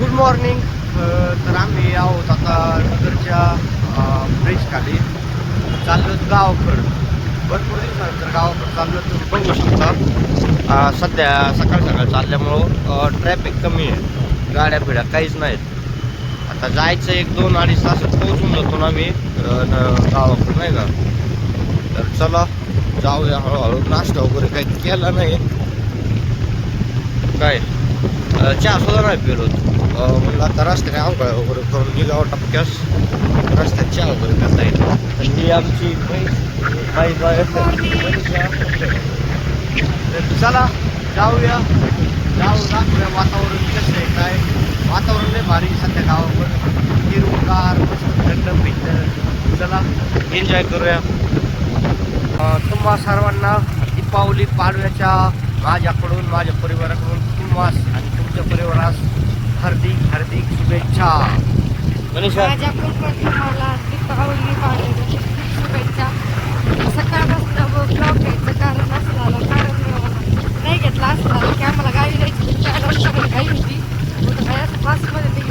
Good morning तर आम्ही आहोत आता नगरच्या ब्रिजखाली चाललो गावाकडं. भरपूर दिवसानंतर गावाकडं चाललो तुम्ही बघू शकता. सध्या सकाळ सकाळ चालल्यामुळं ट्रॅफिक कमी आहे. गाड्या फिड्या काहीच नाहीत. आता जायचं एक दोन अडीच तासात पोहोचून जातो ना आम्ही न- गावाकडं नाही का? तर चला जाऊया हळूहळू. नाश्ता वगैरे काही केला नाही. काय? अं, चहा सुद्धा नाही पिलो म्हणलं आता रस्त्याने अवघड वगैरे करून निघावं टपक्यास रस्त्यात चहा वगैरे करता येईल तर ही आमची म्हैस म्हैस तर चला जाऊया जाऊ दाखवूया वातावरण कसं आहे काय वातावरण नाही भारी सध्या गावावर हिरवगार मस्त थंड पिंड चला एन्जॉय करूया अं, तुम्हा सर्वांना दीपावली पाडव्याच्या माझ्याकडून माझ्या परिवाराकडून तुम्हास आणि तुमच्या परिवारास हार्दिक हार्दिक शुभेच्छा. मनीषा. दीपावली पाडव्याच्या शुभेच्छा. सकाळपासून ब्लॉग घ्यायचं कारण असलं कारण अं, नाही घेतला असला की आम्हाला होती बसमध्ये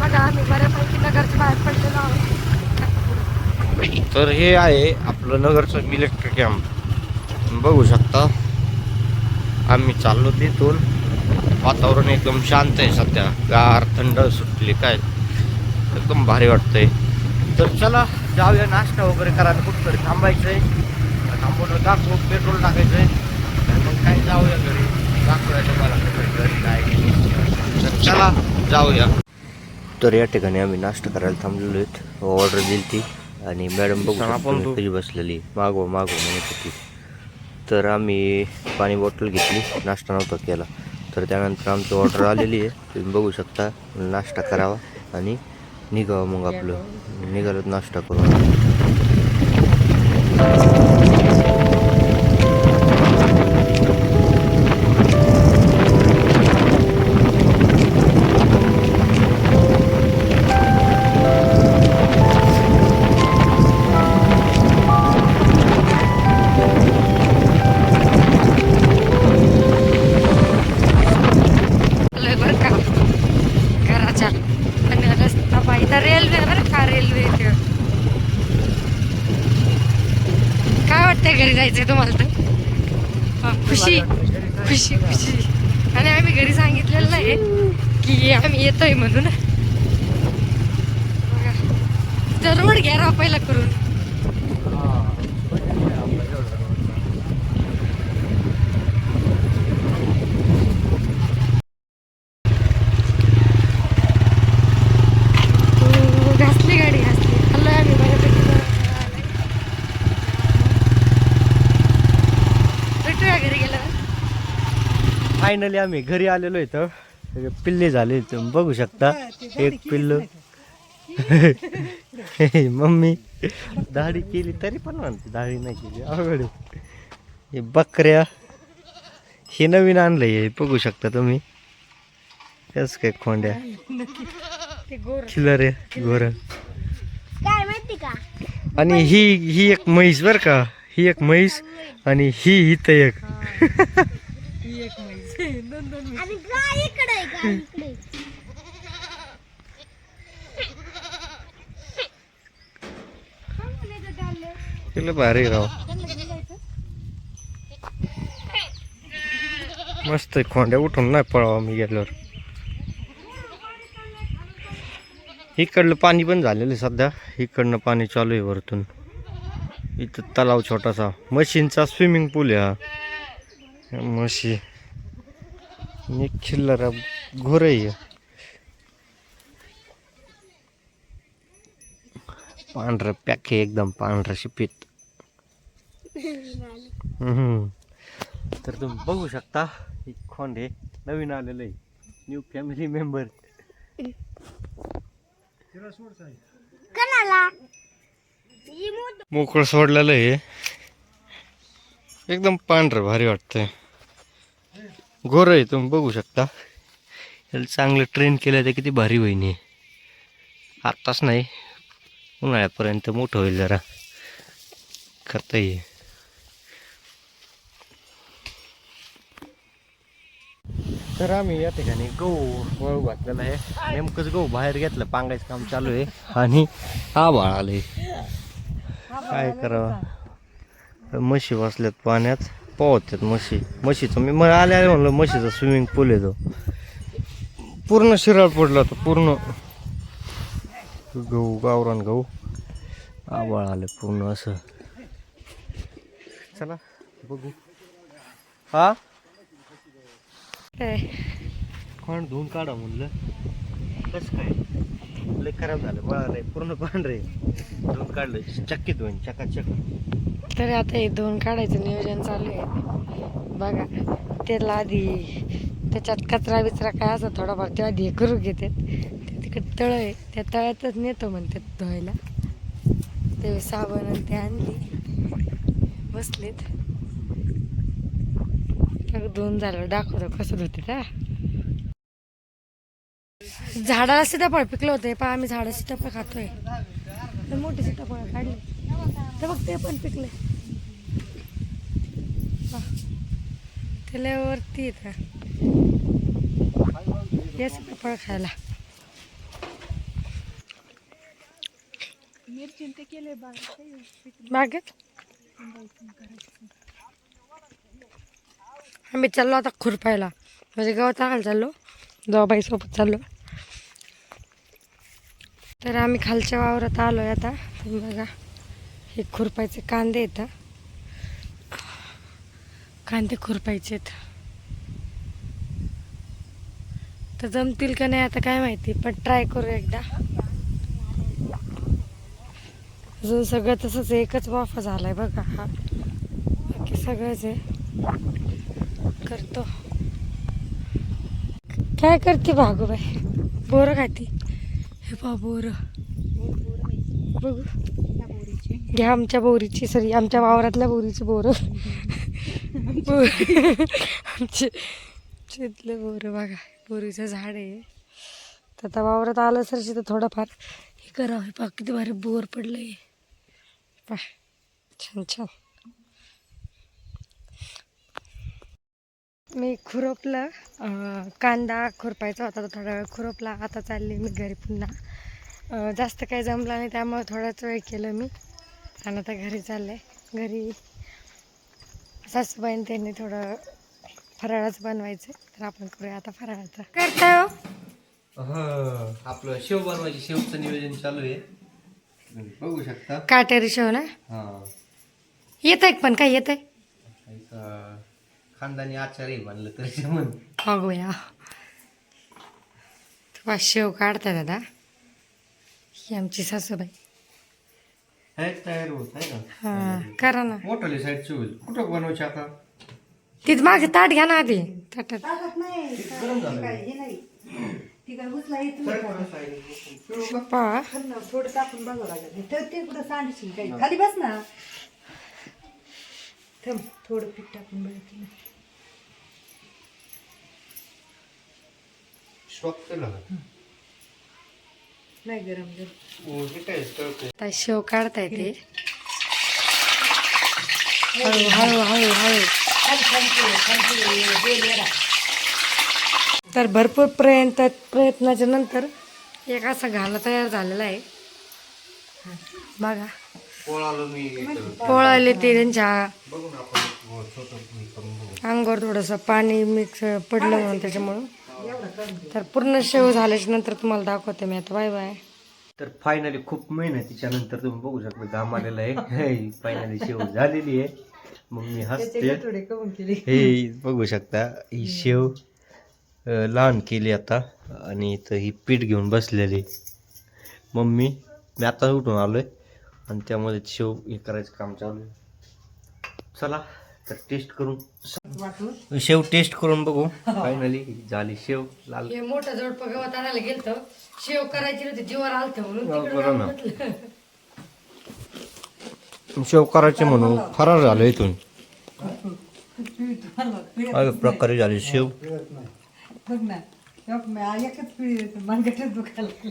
बघा आम्ही बऱ्यापैकी नगरच्या बाहेर पडलेलो आहोत. तर हे आहे आपलं नगरचं इलेक्ट्रिक कॅम्प बघू शकता. आम्ही चाललो तिथून. वातावरण एकदम शांत आहे सध्या. गार थंड सुटली काय? एकदम भारी वाटतंय. तर चला जाऊया नाश्ता वगैरे करायला कुठंतरी थांबायचंय. थांबवलं दाखवू पेट्रोल टाकायचंय. तर मग काय जाऊया घरी. दाखवूया तुम्हाला कुठं घरी काय तर चला जाऊया. तर या ठिकाणी आम्ही नाश्ता करायला थांबलेलो आहेत. ऑर्डर दिली ती आणि मॅडम बघू कशी बसलेली. मागव मागव म्हणत होती. तर आम्ही पाणी बॉटल घेतली. नाश्ता नव्हता केला. तर त्यानंतर आमची ऑर्डर आलेली आहे. तुम्ही बघू शकता. नाश्ता करावा आणि निघावं मग आपलं. निघालो नाश्ता करून. वाटतंय तुम्हाला तर. खुशी खुशी खुशी. आणि आम्ही घरी सांगितलेलं नाही की आम्ही येतोय म्हणून. दरवड रोड घ्या राव पहिला करून हो, घासली गाडी घासली आलोय आम्ही बऱ्यापैकी भेटूया घरी गेल्यावर फायनली आम्ही घरी आलेलो इथं. पिल्ले झाले तुम्ही बघू शकता. एक पिल्लू. मम्मी दाढी केली तरी पण म्हणते दाढी नाही केली. अवघड. हे बकऱ्या हे नवीन आणलंय हे बघू शकता तुम्ही. त्याच काय खोंड्या. ते गोर. खिलर आहे गोर. काय माहिती का? आणि ही ही एक म्हैस बर का. ही एक म्हैस आणि ही इथं एक. ही एक म्हैस दोन दोन म्हैस. आणि गाय इकडे आहे, गाय इकडे तिला भारी राव. मस्त आहे खोंड्या उठून नाही पळावा मी गेल्यावर. इकडलं पाणी पण झालेलं आहे सध्या. इकडनं पाणी चालू आहे वरतून. इथं तलाव छोटासा. मशीनचा स्विमिंग पूल आहे हा. म्हशी एक खिल्लर घोर आहे पांढरं पॅक एकदम पांढरं शिपीत. तर तुम्ही बघू शकता ही खोंडे नवीन आलेलं आहे. न्यू फॅमिली मेंबर मोकळं सोडलेलं आहे. एकदम पांढरं भारी वाटतंय. गोर आहे तुम्ही बघू शकता. याला चांगलं ट्रेन केलं तर किती भारी होईन आत्ताच नाही उन्हाळ्यापर्यंत मोठं होईल जरा. खत आहे तर आम्ही या ठिकाणी गहू वळू घातलेला आहे. नेमकंच गहू बाहेर घेतलं पांगायचं काम चालू आहे. आणि आभाळ आहे काय करावं? म्हशी बसल्यात पाण्यात. पोहत्यात म्हशी. म्हशीचं मी मला आले आले म्हणलं म्हशीचा स्विमिंग पूल आहे तो. पूर्ण शिराळ पडला होता पूर्ण. गहू गावरान गहू. आभाळ आले पूर्ण असं. चला बघू. हा? कोण धुवून काढा म्हणलं. कसं काय? लय खराब झालं बळालंय पूर्ण पांढरे. धुवून काढलं चक्कीत होईन चकाचक. तरी आता हे दोन काढायचं नियोजन चालू आहे. बघा त्याला आधी त्याच्यात कचरा बिचरा काय असं थोडाफार ते आधी हे करू घेतात ते तिकडे तळ आहे त्या तळ्यातच नेतो म्हणतात धुवायला. ते साबण आणि ते आणली. बसलेत. दोन झालं दाखवतो कसं धुते त्या झाडाला सीताफळ पिकलं होतं पहा आम्ही झाडं सीताफळ खातोय. तर मोठी सीताफळ काढली. हे बघ ते पण पिकले त्याला वरती येत. ये सीताफळ खायला. बागेत? आम्ही चाललो आता खुरपायला. म्हणजे गवत आणायला चाललो. जाऊबाईसोबत चाललो. तर आम्ही खालच्या वावरात आलोय आता. बघा. हे खुरपायचे कांदे आहेत कांदे खुरपायचे आहेत. तर जमतील का नाही आता काय माहिती पण ट्राय करू एकदा. अजून सगळं तसंच एकच वाफा झालाय बघा हा. बाकी सगळंच आहे. करतो. काय करते भागूबाई? बोरं खाती. हे पहा बोरं. बघू. घ्या आमच्या बोरीची सॉरी आमच्या वावरातल्या बोरीची बोरं. आमचे शेतले बोरं बघा बोरीचं झाड आहे. तर आता वावरात आलं सर तर थोडंफार हे करावं. हे पहा किती भारी बोर पडलं आहे पा छान छान. मी खुरपलं कांदा खुरपायचा होता थोडा वेळ खुरपला. आता चालली मी घरी पुन्हा. जास्त काही जमलं नाही त्यामुळे थोडाच वेळ केलं मी. आणि आता घरी चाललंय घरी सासूबाईन त्यांनी थोडं फराळाचं बनवायचं. तर आपण करूया आता फराळाचं. करताय हो. आपलं शेव बनवायचे शेवचं नियोजन चालू आहे. तुम्ही बघू शकता. काटेरी शेव ना? हा. येत आहे पण काय येत आहे एक, अं, खानदानी आचार्य म्हणलं तरी म्हण बघूया. तेव्हा शेव काढता दादा. ही आमची सासूबाई. हे तयार होत आहे ना हा करा ना. मोठाली साईडची होईल कुठं बनवायची आता? तिथं मागे ताट घ्या ना आधी. ताटात. गरम झालं? पिळू. का? पा थोडं टाकून बघावं लागेल. तर ते कुठं सांडशील काही खाली बस ना. थांब थोडं पीठ टाकून बघितलं शॉक केला का? नाही गरम हे? आता शेव काढता येते हळू हळू हळू हळू. तर भरपूर प्रयत्न प्रयत्नाच्या नंतर एक असा घाला तयार झालेला आहे. बघा. पोळाला मी इथं. पोळाले ते त्यांच्या बघू ना आपण हो, अंगावर थोडंसं पाणी मिक्स पडलं म्हणून त्याच्यामुळं. तर पूर्ण शेव झाल्याच्यानंतर तुम्हाला दाखवते मी आता. Bye bye. तर फायनली खूप मेहनतीच्या नंतर तुम्ही बघू शकता घाम आलेला आहे. फायनली शेव झालेली आहे. मग मी हसते. थोडे करून केले. हे बघू शकता ही शेव लहान केली आता. आणि इथं ही पीठ घेऊन बसलेली मम्मी मी आता उठून आलोय. आणि त्यामध्ये शेव हे करायचं काम चालू आहे. चला. तर टेस्ट करून शेव टेस्ट करून बघू. फायनली झाली शेव लाल. हे मोठं जोडपं गवत आणायला गेलतो. शेव करायची नव्हती जीवर आलत म्हणून. हो, तिकडे. शेव करायचे म्हणून. फरार झालो इथून. अशा प्रकारे झाली शेव. बघ ना. एकच दुखायला